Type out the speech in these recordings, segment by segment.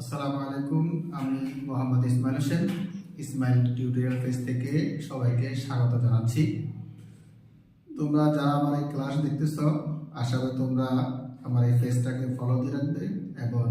আসসালামু আলাইকুম, আমি মোহাম্মদ ইসমাইল হোসেন। ইসমাইল টিউটোরিয়াল পেজ থেকে সবাইকে স্বাগত জানাচ্ছি। তোমরা যারা আমার এই ক্লাস দেখতেছ, আশা করি তোমরা আমার এই পেজটাকে ফলো দিয়ে রাখবে এবং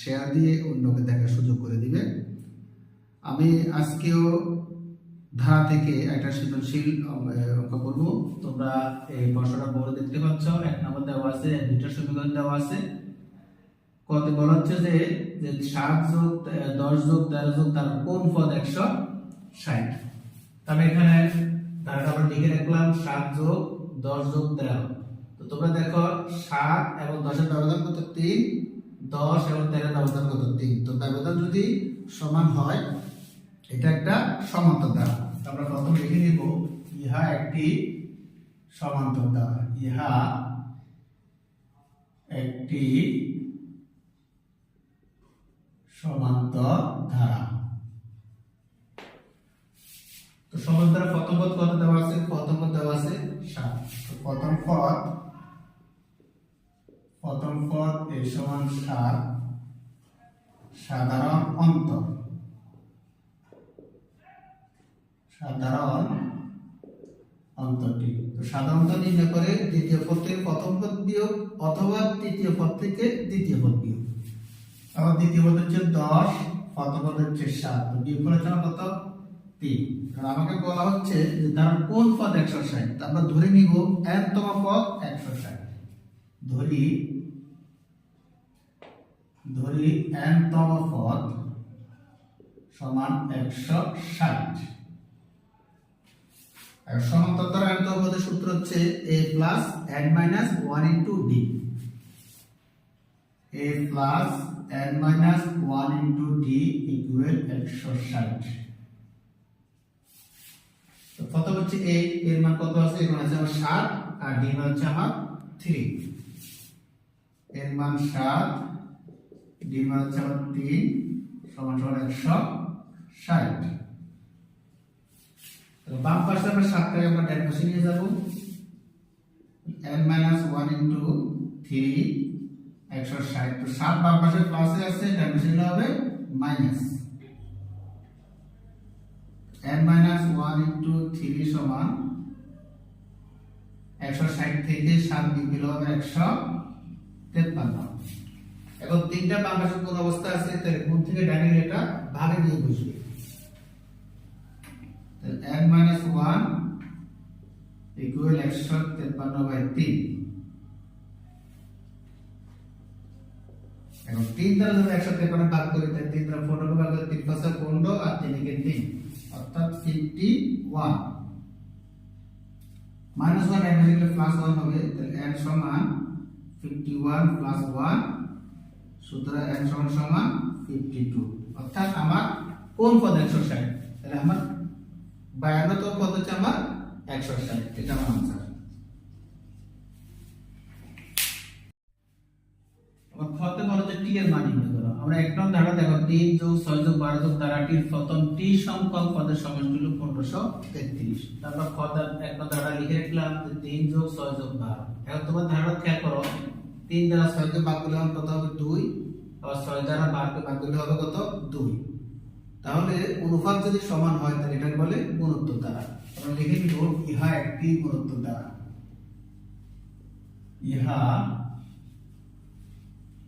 শেয়ার দিয়ে অন্যকে দেখার সুযোগ করে দিবে। আমি আজকেও ধারা থেকে একটা সৃজনশীল অঙ্ক করব। তোমরা এই প্রশ্নটা বড় দেখতে পাচ্ছ। এক নম্বর দেওয়া আছে, দুইটা সমীকরণ দেওয়া আছে। কত বলা হচ্ছে যে যে সাত যোগ, দশ যোগ, তেরো যোগ, তার কোন পদ একশো ষাট? তবে এখানে ধারাটা আমরা লিখে রাখলাম সাত যোগ, দশ যোগ, তেরো। তো তোমরা দেখো, সাত এবং দশের ব্যবধান কত? তিন। দশ এবং তেরোর ব্যবধান কত? তিন। তো ব্যবধান যদি সমান হয়, এটা একটা সমান্তর দ্বারা আমরা প্রথম লিখে নিব, ইহা একটি সমান্তর দ্বারা ইহা একটি সমান্তর ধারা। তো সমান্তর প্রথম পদ কত দেওয়া আছে? প্রথম পদ দেওয়া আছে সাত। তো প্রথম পদ প্রথম পদ এর সমান সাত। সাধারণ অন্তর। সাধারণ অন্তরটি। তো সাধারণ অন্তর নির্ণয় করে দ্বিতীয় পদ থেকে প্রথম পদ বিয়োগ অথবা তৃতীয় পদ থেকে দ্বিতীয় পদ বিয়োগ। আবার দ্বিতীয় পদ হচ্ছে দশ প্রথম পদ হচ্ছে সাত। বিয়োগ করে জন্য কত? তিন। কারণ আমাকে বলা হচ্ছে যে তার কোন পদ একশো ষাট? আমরা ধরে নিব এন তম পদ একশো ষাট। ধরি ধরি এন তম পদ সমান একশো ষাট। সমান্তর দ্বারা এন তম পদের সূত্র হচ্ছে a plus n minus one into d. a plus n minus 1 into d equal একশো ষাট তো কত হচ্ছে a? এর মান কত আছে? এর মান আছে আমার সাত, আর d মান হচ্ছে আমার থ্রি এর মান সাত, d মান হচ্ছে আমার তিন, সমান সমান একশো ষাট। তো বাম পাশে আমরা সাতটাকে আমরা ডান পাশে নিয়ে যাব। N minus one into three একশো ষাট। তো সাত বাম পাশে প্লাসে আছে ডান পাশে হবে minus n minus one into three সমান একশো ষাট থেকে সাত বিয়োগ হবে একশো তেপ্পান্ন। এখন তিনটা বাম পাশে কোন অবস্থা আছে, তাহলে কোন থেকে ডানে এটা ভাগে দিয়ে বসবে? তাহলে n মাইনাস ওয়ান ইকুয়াল একশো তেপ্পান্ন বাই তিন এখন তিন দ্বারা যদি একশো তেপান্ন ভাগ করি তাহলে তিন দ্বারা পনেরো ভাগ করে তিন পাঁচা পনেরো আর তিনকে তিন। অর্থাৎ fifty one minus one n লিখলে প্লাস ওয়ান হবে, তাহলে এন সমান ফিফটি ওয়ান প্লাস ওয়ান সুতরাং এন সমান সমান ফিফটি টু অর্থাৎ আমার কোন পদ একশো ষাট? তাহলে আমার বায়ান্নতম পদ হচ্ছে আমার একশো ষাট, এটা আমার আনসার আমার মান নির্ণয় করো আমরা এক নং ধারা দেখো যোগ যোগ বারো যোগ প্রথম টি সংখ্যক পদের সমষ্টি হলো পনেরোশো তেত্রিশ। তারপর এক নং ধারা লিখে রাখলাম যে যোগ যোগ বারো। এখন তোমার খেয়াল করো দ্বারা ভাগ করলে আমার কত হবে দুই, আবার দ্বারা ভাগ করলে হবে কত দুই। তাহলে অনুপাত যদি সমান হয়, তাহলে এটাকে বলে গুণোত্তর দ্বারা আমরা লিখে নিব, ইহা একটি গুণোত্তর দ্বারা ইহা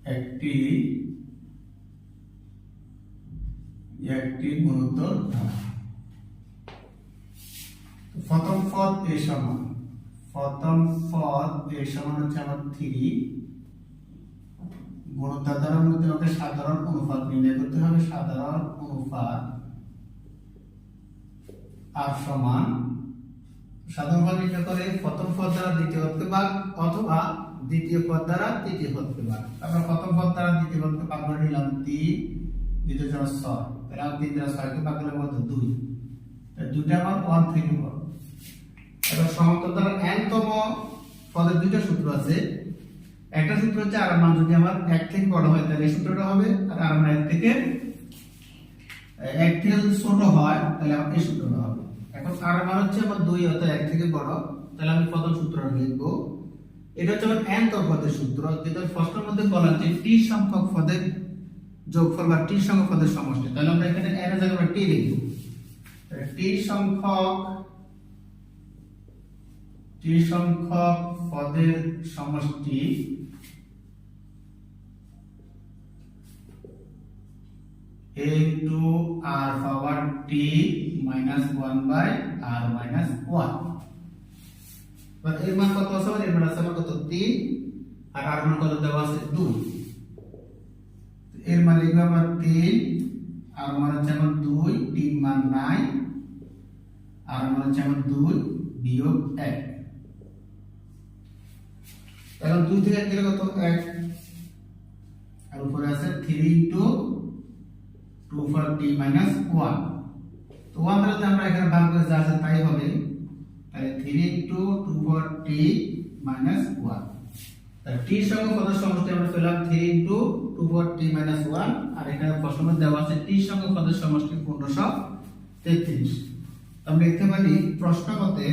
একটি একটি গুণোত্তর ধারা প্রথম এ সমান। প্রথম পদ এ সমান হচ্ছে আমার থ্রি গুণোত্তর মধ্যে আমাকে সাধারণ অনুপাত নির্ণয় করতে হবে। সাধারণ অনুপাত আর সমান। সাধারণ পদ নির্ণয় করে প্রথম পদ দ্বারা দ্বিতীয় ভাগ অথবা দ্বিতীয় পদ দ্বারা তৃতীয় পদকে ভাগ আমরা প্রথম পদ দ্বারা দ্বিতীয় পদকে ভাগ করে নিলাম তিন, দ্বিতীয় জন্য ছয়। তাহলে আমি তিন দ্বারা ছয়কে ভাগ করলে কত? দুই। দুইটা আমার ওয়ান থেকে পদ এবার সমান্তর দ্বারা n তম পদের দুইটা সূত্র আছে। একটা সূত্র হচ্ছে আর মান যদি আমার এক থেকে বড় হয়, তাহলে এই সূত্রটা হবে আর আর এক থেকে এক থেকে যদি ছোট হয়, তাহলে আমার এই সূত্রটা হবে। এখন আর মান হচ্ছে আমার দুই অর্থাৎ এক থেকে বড়। তাহলে আমি প্রথম সূত্রটা লিখব। এটা হচ্ছে আমার n তম পদের সূত্র, যেটা প্রশ্নের মধ্যে বলা আছে টি সংখ্যক পদের যোগফল বা টি সংখ্যক পদের সমষ্টি। তাহলে আমরা এখানে এর জায়গায় আমরা টি লিখব। টি সংখ্যক টি সংখ্যক পদের সমষ্টি a to r power t minus 1 by r minus 1 এবার এর মান কত আছে এর মান আছে কত 3 আর r মান কত দেওয়া আছে 2 এর মান লিখব আমরা 3 r মান হচ্ছে আমার 2 t মান 9 r মান হচ্ছে আমার 2 বিয়োগ 1 এখন 2 থেকে 1 গেলে কত? 1 আর উপরে আছে 3 ইনটু 2 for t minus 1 তো 1 দ্বারা আমরা এখানে ভাগ করে যা আছে তাই হবে তাহলে 3 ইনটু 2 for t minus 1 তাহলে এর সঙ্গে কত সমষ্টি আমরা পেলাম? 3 ইনটু 2 for t minus 1 আর এখানে প্রশ্ন দেওয়া আছে এর সঙ্গে কত সমষ্টি 1533 আমরা লিখতে পারি, প্রশ্ন মতে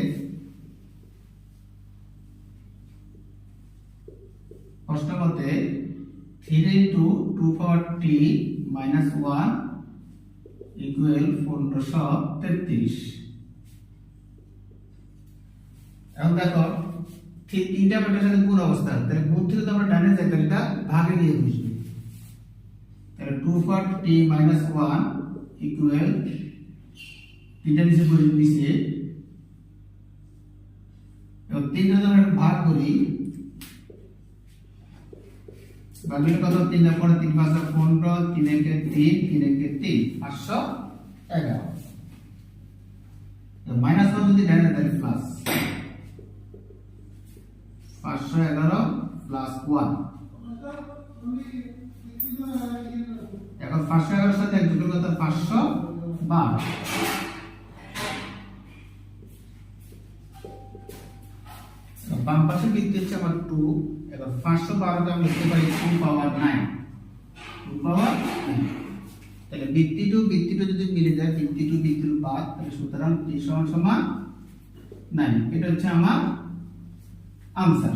3 into 2 for t minus 1 equal পনেরোশো তেত্রিশ। দেখো তিনটা পেটের সাথে গুণ অবস্থা? তাহলে গুণ থেকে তো আমরা ডানে যাই, তাহলে এটা ভাগে নিয়ে বুঝবি। তাহলে two for t minus one equal তিনটা নিচে করে নিচে এবং তিনটা যদি আমরা ভাগ করি বাকিটা কত তিন পরে তিন পাঁচটা পনেরো তিন একে তিন তিন একে তিন, পাঁচশো এগারো মাইনাস ওয়ান যদি ডানে তাহলে প্লাস পাঁচশো এগারো প্লাস ওয়ান এখন পাঁচশো এগারোর সাথে এক দুটো কথা পাঁচশো বারো। বাম পাশে বৃত্তি হচ্ছে আমার টু এবার পাঁচশো বারোটা আমি লিখতে পারি two power nine two power তাহলে বৃত্তি টু বৃত্তি টু যদি মিলে যায় বৃত্তি টু বৃত্তি টু বাদ, তাহলে সুতরাং টি সমান সমান নাইন এটা হচ্ছে আমার আনসার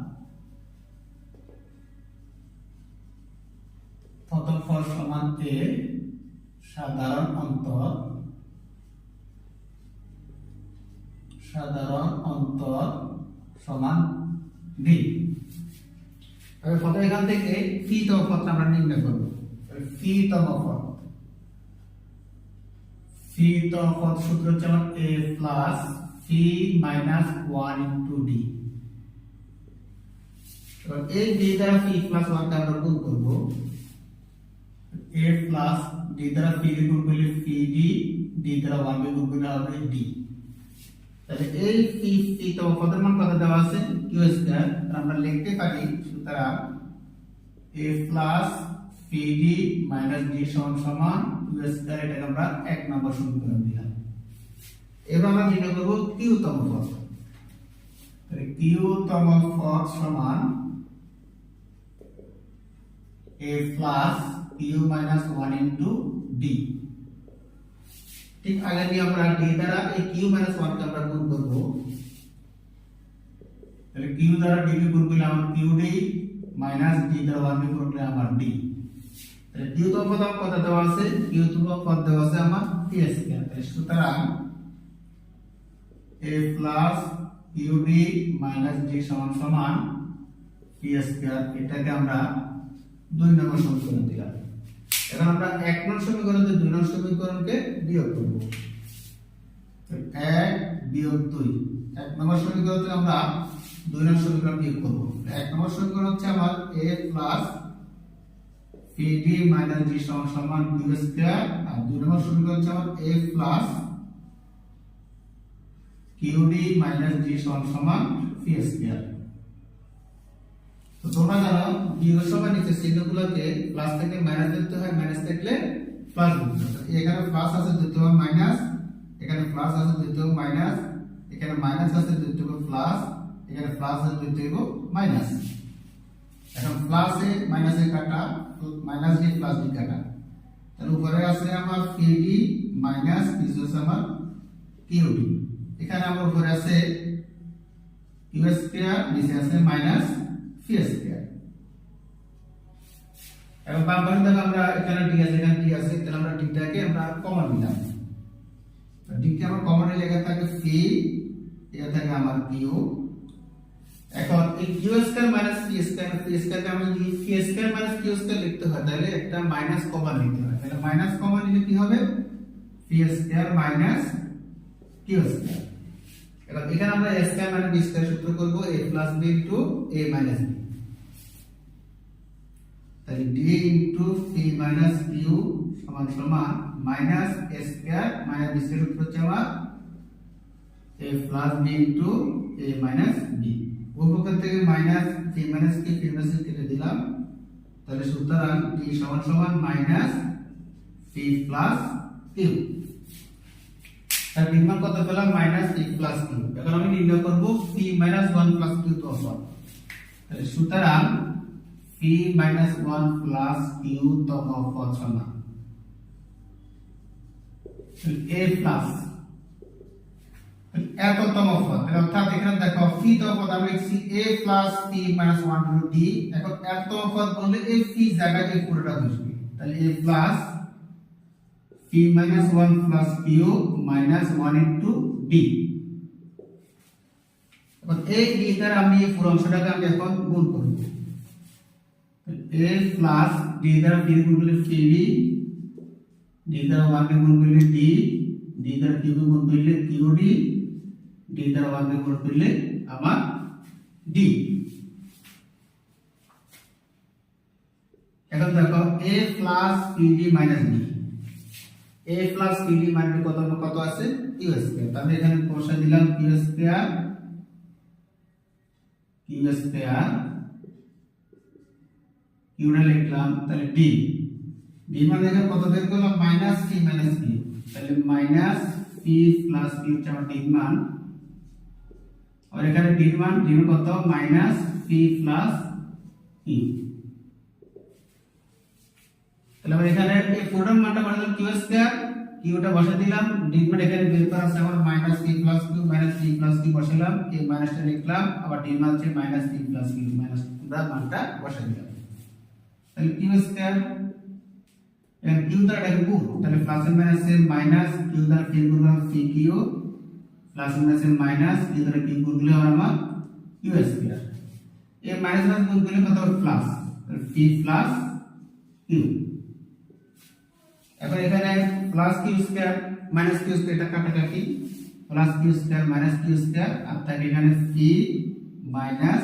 প্রথম সমান এ সাধারণ অন্তর সাধারণ অন্তর সমান বি প্রথমে এখান থেকে ফি তম আমরা নির্ণয় করব। ফি তম ফি তম সূত্র হচ্ছে a plus p minus one into d এই ডি দ্বারা ফি প্লাস ওয়ানটা আমরা গুণ করব। এ প্লাস ডি দ্বারা ফি গুণ করলে ফি ডি ডি দ্বারা ওয়ান গুণ করলে হবে ডি তাহলে এই পি পি তো পদের মান কত দেওয়া আছে? কিউ স্কয়ার আমরা লিখতে পারি, সুতরাং a plus pd minus d সমান সমান কিউ স্কয়ার এটাকে আমরা এক নম্বর সমীকরণ দিলাম। এবার আমরা নির্ণয় করব কিউ তম পদ। তাহলে কিউ তম পদ সমান a plus q minus one into d ঠিক আগে নিয়ে আমরা d দ্বারা এই q মাইনাস 1 কে আমরা গুণ করব। তাহলে q দ্বারা d কে গুণ করলে আমার qd মাইনাস d দ্বারা 1 কে গুণ করলে আমার d তাহলে q তো পদ কত দেওয়া আছে, q তো পদ দেওয়া আছে আমার t স্কয়ার তাহলে সুতরাং a plus qd minus d সমান সমান t স্কয়ার এটাকে আমরা দুই নম্বর সমীকরণ দিলাম। এখন আমরা এক নং সমীকরণ দুই নং সমীকরণকে বিয়োগ করব। এক বিয়োগ দুই। এক নম্বর সমীকরণ আমরা দুই নম্বর সমীকরণ বিয়োগ করব। এক নম্বর সমীকরণ হচ্ছে আমার a plus pd minus d সমান সমান q স্কয়ার আর দুই নম্বর সমীকরণ হচ্ছে আমার a plus qd minus d সমান সমান p স্কয়ার তোমরা জানো বিয়োগ সময় নিচে চিহ্নগুলোকে প্লাস থেকে মাইনাস ধরতে হয় মাইনাস থাকলে প্লাস ধরতে এখানে প্লাস আছে দিতে হবে মাইনাস এখানে প্লাস আছে দিতে হবে মাইনাস এখানে মাইনাস আছে দিতে হবে প্লাস এখানে প্লাস আছে দিতে হবে মাইনাস এখন প্লাসে মাইনাসে কাটা মাইনাস দিয়ে প্লাস ডি কাটা। তাহলে উপরে আছে আমার কেডি মাইনাস কিছু আছে আমার কিউডি এখানে আমার উপরে আছে ইউএস স্কয়ার নিচে আছে মাইনাস এখন বাম পাশে দেখো আমরা এখানে ডি আছে, এখানে ডি আছে, তাহলে আমরা ডিটাকে আমরা কমন নিলাম। ডিকে আমার কমন নিলে এখানে থাকে পি এটা থাকে আমার কিউ এখন এই q square minus p square p স্কয়ারকে আমরা যদি p square minus q square লিখতে হয়, তাহলে একটা মাইনাস কমন নিতে হয়। তাহলে মাইনাস কমন নিলে কি হবে? P square minus q square এখানে আমরা স্কয়ার মাইনাস বি স্কয়ার সূত্র করব, a plus b into a minus b তাহলে d into p minus q সমান সমান minus a square minus b square সূত্র হচ্ছে আমার a plus b into a minus b উপপক্ষ থেকে minus p minus q p minus কেটে দিলাম। তাহলে সুতরাং d সমান সমান মাইনাস p প্লাস q তার বিমান কত পেলাম মাইনাস p প্লাস q এখন আমি নির্ণয় করব p মাইনাস 1 প্লাস q তো তাহলে সুতরাং p মাইনাস 1 প্লাস q তম পদ সমান a প্লাস একতম পদ অর্থাৎ এখানে দেখো তম পদ লিখছি a plus p minus 1 into d. এখন একতম পদ বললে? এই p জায়গায় পুরোটা বসবে তাহলে a plus p minus 1 plus q minus 1 into b এখন এই আমি এই পুরো অংশটাকে আমি এখন গুণ a প্লাস d দ্বারা b গুণ করলে pb d দ্বারা 1 কে গুণ করলে d d দ্বারা q কে গুণ করলে qd d দ্বারা 1 কে গুণ করলে আমার d এখন দেখো, a plus pd minus b a plus pd মানে কত কত আছে? q স্কয়ার তাহলে এখানে বসা দিলাম q স্কয়ার q স্কয়ার টা লিখলাম তাহলে d d মানে কত বের করলাম? মাইনাস p মাইনাস q তাহলে মাইনাস p প্লাস q হচ্ছে আমার d মান। আর এখানে d মান মান কত? মাইনাস p প্লাস q তাহলে আমরা এখানে এই পুরোটার মানটা বসালাম কিউ স্কয়ার কিউটা বসা দিলাম। ডিগমেন্ট এখানে বের করা আছে আমার minus p plus q minus p plus q বসালাম। এই মাইনাসটা লিখলাম। আবার ডি মান হচ্ছে minus p plus q minus আমরা মানটা বসা দিলাম। তাহলে কিউ স্কয়ার এখানে কিউ দ্বারা এটা গুণ। তাহলে প্লাস এর মাইনাস এর মাইনাস কিউ দ্বারা কিউ গুণ করলাম পি কিউ প্লাস এর মাইনাস এর মাইনাস কিউ দ্বারা কিউ গুণ করলে আমার? কিউ স্কয়ার এই মাইনাস মাইনাস গুণ করলে কত হবে? প্লাস তাহলে পি প্লাস কিউ এখন এখানে plus q square minus q square এটা কাটাকাটি। Plus q square minus q square আর থাকে এখানে p minus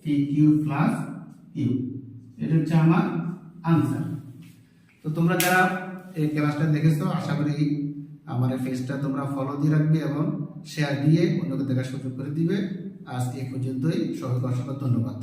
p q plus q এটা হচ্ছে আমার আনসার তো তোমরা যারা এই ক্লাসটা দেখেছ, আশা করি আমার এই ফেসটা তোমরা ফলো দিয়ে রাখবে এবং শেয়ার দিয়ে অন্যকে দেখার সুযোগ করে দিবে। আজ এ পর্যন্তই। সবাইকে অসংখ্য ধন্যবাদ।